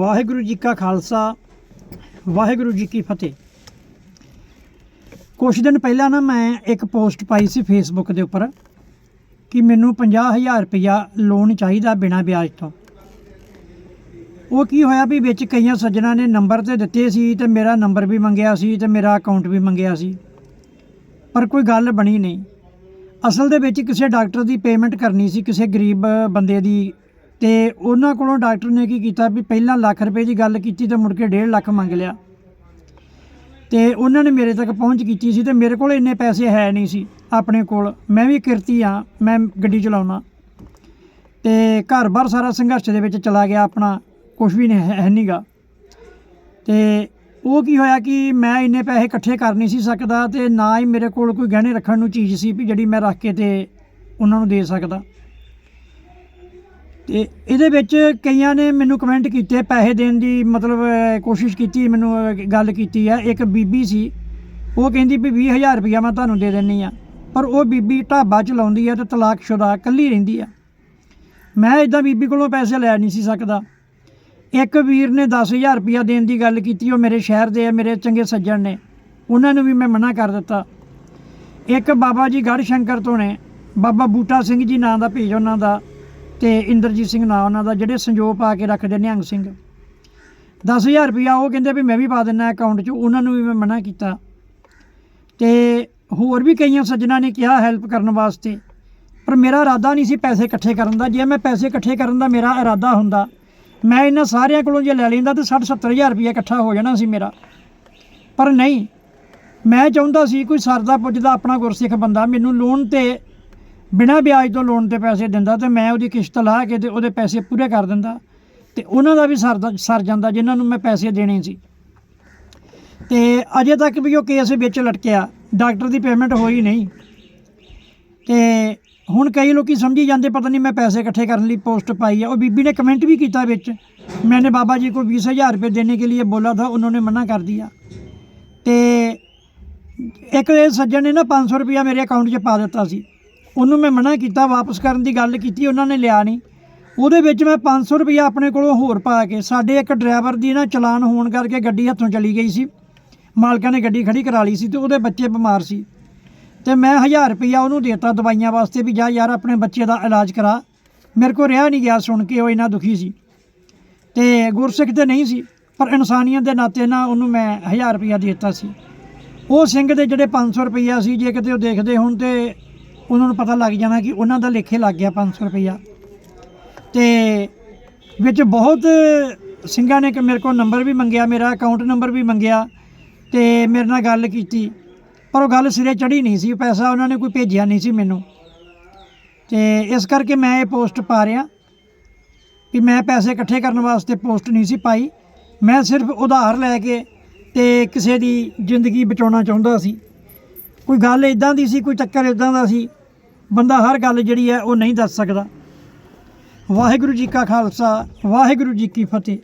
ਵਾਹਿਗੁਰੂ ਜੀ ਕਾ ਖਾਲਸਾ, ਵਾਹਿਗੁਰੂ ਜੀ ਕੀ ਫਤਿਹ। ਕੁਝ ਦਿਨ ਪਹਿਲਾਂ ਨਾ ਮੈਂ ਇੱਕ ਪੋਸਟ ਪਾਈ ਸੀ ਫੇਸਬੁੱਕ ਦੇ ਉੱਪਰ ਕਿ ਮੈਨੂੰ 50000 ਰੁਪਇਆ ਲੋਨ ਚਾਹੀਦਾ ਬਿਨਾਂ ਵਿਆਜ ਤੋਂ। ਉਹ ਕੀ ਹੋਇਆ ਵੀ ਵਿੱਚ ਕਈਆਂ ਸੱਜਣਾ ਨੇ ਨੰਬਰ ਤੇ ਦਿੱਤੇ ਸੀ ਤੇ ਮੇਰਾ ਨੰਬਰ ਵੀ ਮੰਗਿਆ ਸੀ ਤੇ ਮੇਰਾ ਅਕਾਊਂਟ ਵੀ ਮੰਗਿਆ ਸੀ। ਪਰ ਕੋਈ ਗੱਲ ਬਣੀ ਨਹੀਂ। ਅਸਲ ਦੇ ਵਿੱਚ ਕਿਸੇ ਡਾਕਟਰ ਦੀ ਪੇਮੈਂਟ ਕਰਨੀ ਸੀ, ਕਿਸੇ ਗਰੀਬ ਬੰਦੇ ਦੀ ਤੇ ਉਹਨਾਂ ਕੋਲੋਂ ਡਾਕਟਰ ਨੇ ਕੀ ਕੀਤਾ ਵੀ ਪਹਿਲਾਂ ਲੱਖ ਰੁਪਏ ਦੀ ਗੱਲ ਕੀਤੀ ਤੇ ਮੁੜ ਕੇ 1.5 ਲੱਖ ਮੰਗ ਲਿਆ। ਤੇ ਉਹਨਾਂ ਨੇ ਮੇਰੇ ਤੱਕ ਪਹੁੰਚ ਕੀਤੀ ਸੀ ਤੇ ਮੇਰੇ ਕੋਲ ਇੰਨੇ ਪੈਸੇ ਹੈ ਨਹੀਂ ਸੀ ਆਪਣੇ ਕੋਲ। ਮੈਂ ਵੀ ਕਿਰਤੀ ਆ, ਮੈਂ ਗੱਡੀ ਚਲਾਉਣਾ। ਤੇ ਘਰ-ਬਾਰ ਸਾਰਾ ਸੰਘਰਸ਼ ਦੇ ਵਿੱਚ ਚਲਾ ਗਿਆ ਆਪਣਾ ਕੁਝ ਵੀ ਨਹੀਂ, ਹੈ ਨਹੀਂਗਾ ਤੇ ਉਹ ਕੀ ਹੋਇਆ ਕਿ ਮੈਂ ਇੰਨੇ ਪੈਸੇ ਇਕੱਠੇ ਕਰ ਨਹੀਂ ਸੀ ਸਕਦਾ ਤੇ ਨਾ ਹੀ ਮੇਰੇ ਕੋਲ ਕੋਈ ਗਹਿਣੇ ਰੱਖਣ ਨੂੰ ਚੀਜ਼ ਸੀ ਵੀ ਜਿਹੜੀ ਮੈਂ ਰੱਖ ਕੇ ਤੇ ਉਹਨਾਂ ਨੂੰ ਦੇ ਸਕਦਾ। ਤੇ ਇਹਦੇ ਵਿੱਚ ਕਈਆਂ ਨੇ ਮੈਨੂੰ ਕਮੈਂਟ ਕੀਤੇ, ਪੈਸੇ ਦੇਣ ਦੀ ਮਤਲਬ ਕੋਸ਼ਿਸ਼ ਕੀਤੀ, ਮੈਨੂੰ ਗੱਲ ਕੀਤੀ ਹੈ ਇੱਕ ਬੀਬੀ ਸੀ, ਉਹ ਕਹਿੰਦੀ ਵੀ 20000 ਰੁਪਇਆ ਮੈਂ ਤੁਹਾਨੂੰ ਦੇ ਦਿੰਨੀ ਆ। ਪਰ ਉਹ ਬੀਬੀ ਢਾਬਾ ਚਲਾਉਂਦੀ ਆ ਤੇ ਤਲਾਕਸ਼ੁਦਾ ਇਕੱਲੀ ਰਹਿੰਦੀ ਆ। ਮੈਂ ਇਦਾਂ ਬੀਬੀ ਕੋਲੋਂ ਪੈਸੇ ਲੈ ਨਹੀਂ ਸੀ ਸਕਦਾ। ਇੱਕ ਵੀਰ ਨੇ 10000 ਰੁਪਇਆ ਦੇਣ ਦੀ ਗੱਲ ਕੀਤੀ, ਉਹ ਮੇਰੇ ਸ਼ਹਿਰ ਦੇ ਆ, ਮੇਰੇ ਚੰਗੇ ਸੱਜਣ ਨੇ। ਉਹਨਾਂ ਨੂੰ ਵੀ ਮੈਂ ਮਨਾ ਕਰ ਦਿੱਤਾ। ਇੱਕ ਬਾਬਾ ਜੀ ਗੜ੍ਹ ਸ਼ੰਕਰ ਤੋਂ ਨੇ, ਬਾਬਾ ਬੂਟਾ ਸਿੰਘ ਜੀ ਨਾਂ ਦਾ ਭੇਜ ਉਹਨਾਂ ਦਾ। ਤੇ ਇੰਦਰਜੀਤ ਸਿੰਘ ਨਾਂ ਉਹਨਾਂ ਦਾ, ਜਿਹੜੇ ਸੰਜੋਗ ਪਾ ਕੇ ਰੱਖਦੇ ਨਿਹੰਗ ਸਿੰਘ। 10000 ਰੁਪਇਆ ਉਹ ਕਹਿੰਦੇ ਵੀ ਮੈਂ ਵੀ ਪਾ ਦਿੰਦਾ ਅਕਾਊਂਟ 'ਚ, ਉਹਨਾਂ ਨੂੰ ਵੀ ਮੈਂ ਮਨਾ ਕੀਤਾ। ਤੇ ਹੋਰ ਵੀ ਕਈਆਂ ਸੱਜਣਾ ਨੇ ਕਿਹਾ ਹੈਲਪ ਕਰਨ ਵਾਸਤੇ, ਪਰ ਮੇਰਾ ਇਰਾਦਾ ਨਹੀਂ ਸੀ ਪੈਸੇ ਇਕੱਠੇ ਕਰਨ ਦਾ। ਜੇ ਮੈਂ ਪੈਸੇ ਇਕੱਠੇ ਕਰਨ ਦਾ ਮੇਰਾ ਇਰਾਦਾ ਹੁੰਦਾ, ਮੈਂ ਇਹਨਾਂ ਸਾਰਿਆਂ ਕੋਲੋਂ ਜੇ ਲੈ ਲੈਂਦਾ ਤਾਂ 60 70000 ਰੁਪਇਆ ਇਕੱਠਾ ਹੋ ਜਾਣਾ ਸੀ ਮੇਰਾ। ਪਰ ਨਹੀਂ, ਮੈਂ ਚਾਹੁੰਦਾ ਸੀ ਕੋਈ ਸਰਦਾ ਪੁੱਜਦਾ ਆਪਣਾ ਗੁਰਸਿੱਖ ਬੰਦਾ, ਮੈਨੂੰ ਲੋਨ ਤੇ ਬਿਨਾਂ ਵਿਆਜ ਤੋਂ ਲੋਨ ਤੇ ਪੈਸੇ ਦਿੰਦਾ ਤੇ ਮੈਂ ਉਹਦੀ ਕਿਸ਼ਤ ਲਾ ਕੇ ਤੇ ਉਹਦੇ ਪੈਸੇ ਪੂਰੇ ਕਰ ਦਿੰਦਾ। ਤੇ ਉਹਨਾਂ ਦਾ ਵੀ ਸਰਦਾ ਸਰ ਜਾਂਦਾ ਜਿਨ੍ਹਾਂ ਨੂੰ ਮੈਂ ਪੈਸੇ ਦੇਣੇ ਸੀ। ਤੇ ਅਜੇ ਤੱਕ ਵੀ ਉਹ ਕੇਸ ਵਿੱਚ ਲਟਕਿਆ। ਡਾਕਟਰ ਦੀ ਪੇਮੈਂਟ ਹੋਈ ਨਹੀਂ। ਤੇ ਹੁਣ ਕਈ ਲੋਕੀ ਸਮਝੀ ਜਾਂਦੇ, ਪਤਾ ਨਹੀਂ ਮੈਂ ਪੈਸੇ ਇਕੱਠੇ ਕਰਨ ਲਈ ਪੋਸਟ ਪਾਈ ਆ। ਉਹ ਬੀਬੀ ਨੇ ਕਮੈਂਟ ਵੀ ਕੀਤਾ ਵਿੱਚ। ਮੈਨੇ ਬਾਬਾ ਜੀ ਕੋ 20000 ਰੁਪਏ ਦੇਣੇ ਕੇ ਲਈ ਬੋਲਾ ਥਾ, ਉਹਨਾਂ ਨੇ ਮਨਾ ਕਰ ਦਿਆ। ਤੇ ਇੱਕ ਸੱਜਣ ਨੇ ਨਾ 500 ਰੁਪਿਆ ਮੇਰੇ ਅਕਾਊਂਟ 'ਚ ਪਾ ਦਿੱਤਾ ਸੀ। ਉਹਨੂੰ ਮੈਂ ਮਨਾ ਕੀਤਾ, ਵਾਪਸ ਕਰਨ ਦੀ ਗੱਲ ਕੀਤੀ, ਉਹਨਾਂ ਨੇ ਲਿਆ ਨਹੀਂ। ਉਹਦੇ ਵਿੱਚ ਮੈਂ 500 ਰੁਪਇਆ ਆਪਣੇ ਕੋਲੋਂ ਹੋਰ ਪਾ ਕੇ, ਸਾਡੇ ਇੱਕ ਡਰਾਈਵਰ ਦੀ ਨਾ ਚਲਾਨ ਹੋਣ ਕਰਕੇ ਗੱਡੀ ਹੱਥੋਂ ਚਲੀ ਗਈ ਸੀ। ਮਾਲਕਾਂ ਨੇ ਗੱਡੀ ਖੜੀ ਕਰਾ ਲਈ ਸੀ ਤੇ ਉਹਦੇ ਬੱਚੇ ਬਿਮਾਰ ਸੀ। ਤੇ ਮੈਂ 1000 ਰੁਪਇਆ ਉਹਨੂੰ ਦੇਤਾ ਦਵਾਈਆਂ ਵਾਸਤੇ ਵੀ, ਜਾ ਯਾਰ ਆਪਣੇ ਬੱਚੇ ਦਾ ਇਲਾਜ ਕਰਾ। ਮੇਰੇ ਕੋਲ ਰਿਹਾ ਨਹੀਂ ਗਿਆ, ਸੁਣ ਕੇ ਉਹ ਇੰਨਾ ਦੁਖੀ ਸੀ। ਤੇ ਗੁਰਸਿੱਖ ਤੇ ਨਹੀਂ ਸੀ, ਪਰ ਇਨਸਾਨੀਅਤ ਦੇ ਨਾਤੇ ਨਾ ਉਹਨੂੰ ਮੈਂ 1000 ਰੁਪਇਆ ਦੇ ਦਿੱਤਾ ਸੀ। ਉਹ ਸਿੰਘ ਦੇ ਜਿਹੜੇ 500 ਰੁਪਇਆ ਸੀ, ਜੇ ਕਿਤੇ ਉਹ ਦੇਖਦੇ ਹੁਣ ਤੇ ਉਹਨਾਂ ਨੂੰ ਪਤਾ ਲੱਗ ਜਾਣਾ ਕਿ ਉਹਨਾਂ ਦਾ ਲੇਖੇ ਲੱਗ ਗਿਆ 500 ਰੁਪਇਆ ਤੇ ਵਿੱਚ ਬਹੁਤ ਸਿੰਘਾਂ ਨੇ ਕਿ ਮੇਰੇ ਕੋਲ ਨੰਬਰ ਵੀ ਮੰਗਿਆ, ਮੇਰਾ ਅਕਾਊਂਟ ਨੰਬਰ ਵੀ ਮੰਗਿਆ ਤੇ ਮੇਰੇ ਨਾਲ ਗੱਲ ਕੀਤੀ। ਪਰ ਉਹ ਗੱਲ ਸਿਰੇ ਚੜੀ ਨਹੀਂ ਸੀ ਪੈਸਾ ਉਹਨਾਂ ਨੇ ਕੋਈ ਭੇਜਿਆ ਨਹੀਂ ਸੀ ਮੈਨੂੰ। ਤੇ ਇਸ ਕਰਕੇ ਮੈਂ ਇਹ ਪੋਸਟ ਪਾ ਰਿਹਾ ਵੀ ਮੈਂ ਪੈਸੇ ਇਕੱਠੇ ਕਰਨ ਵਾਸਤੇ ਪੋਸਟ ਨਹੀਂ ਸੀ ਪਾਈ। ਮੈਂ ਸਿਰਫ ਉਧਾਰ ਲੈ ਕੇ ਤੇ ਕਿਸੇ ਦੀ ਜ਼ਿੰਦਗੀ ਬਚਾਉਣਾ ਚਾਹੁੰਦਾ ਸੀ। ਕੋਈ ਗੱਲ ਇਦਾਂ ਦੀ ਸੀ, ਕੋਈ ਚੱਕਰ ਇਦਾਂ ਦਾ ਸੀ ਬੰਦਾ ਹਰ ਗੱਲ ਜਿਹੜੀ ਹੈ ਉਹ ਨਹੀਂ ਦੱਸ ਸਕਦਾ। ਵਾਹਿਗੁਰੂ ਜੀ ਕਾ ਖਾਲਸਾ, ਵਾਹਿਗੁਰੂ ਜੀ ਕੀ ਫਤਿਹ।